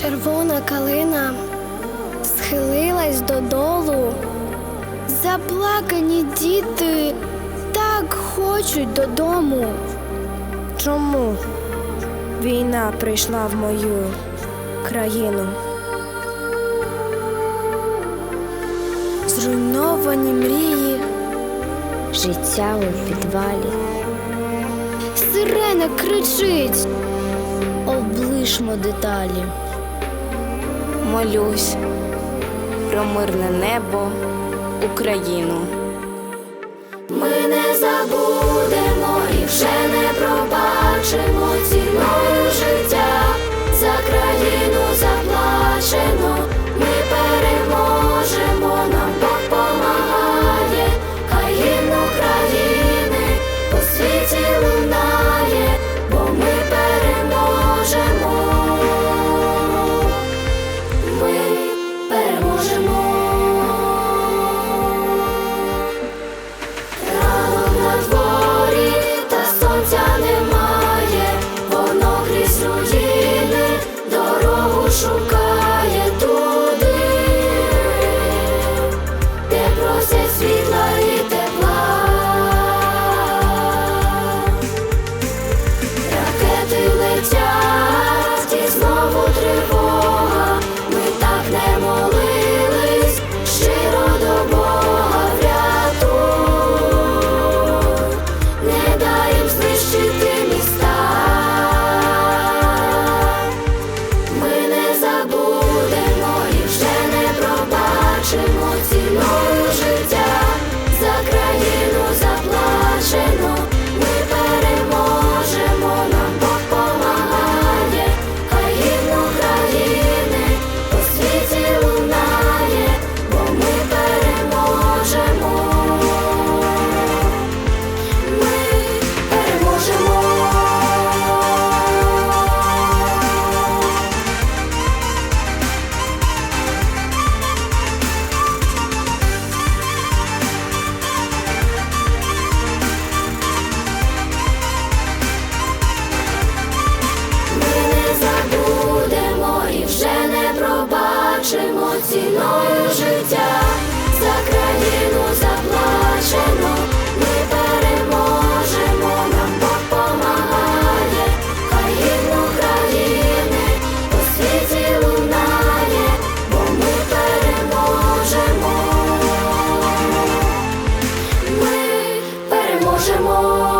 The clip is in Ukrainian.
червона калина схилилась додолу. Заплакані діти так хочуть додому. Чому війна прийшла в мою країну? Зруйновані мрії, життя у підвалі. Сирена кричить, облишмо деталі молюсь про мирне небо, Україну. Ми не забудемо і вже не пробачимо ціною життя за країну заплачено. more.